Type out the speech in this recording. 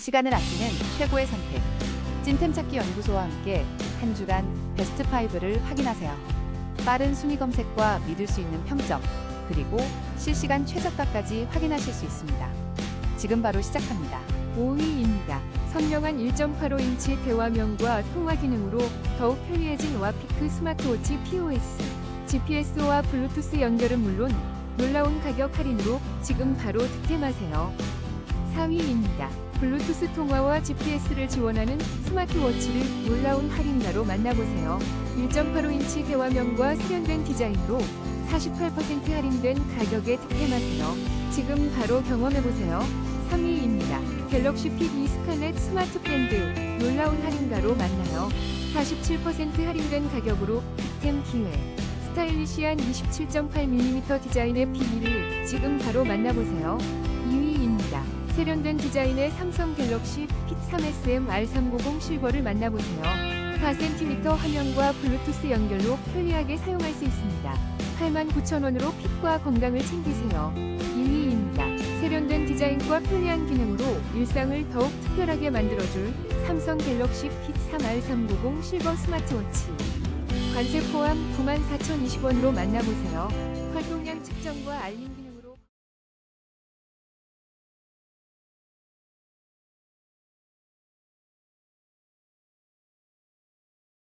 시간을 아끼는 최고의 선택. 찐템 찾기 연구소와 함께 한 주간 베스트 5를 확인하세요. 빠른 순위 검색과 믿을 수 있는 평점, 그리고 실시간 최저가까지 확인하실 수 있습니다. 지금 바로 시작합니다. 5위입니다. 선명한 1.85인치 대화면과 통화 기능으로 더욱 편리해진 와피크 스마트워치 POS. GPS와 블루투스 연결은 물론 놀라운 가격 할인으로 지금 바로 득템하세요. 4위입니다. 블루투스 통화와 GPS를 지원하는 스마트워치를 놀라운 할인가로 만나보세요. 1.85인치 대화면과 세련된 디자인으로 48% 할인된 가격에 득템하세요. 지금 바로 경험해보세요. 3위입니다. 갤럭시 P2 스칼렛 스마트 밴드 놀라운 할인가로 만나요. 47% 할인된 가격으로 득템 기회. 스타일리시한 27.8mm 디자인의 P2를 지금 바로 만나보세요. 2위입니다. 세련된 디자인의 삼성 갤럭시 P3SM R390 실버를 만나보세요. 4cm 화면과 블루투스 연결로 편리하게 사용할 수 있습니다. 89,000원으로 핏과 건강을 챙기세요. 2위입니다. 세련된 디자인과 편리한 기능으로 일상을 더욱 특별하게 만들어줄 삼성 갤럭시 P3R390 실버 스마트워치. 관세 포함 94,020원으로 만나보세요. 활동량 측정과 알림 기능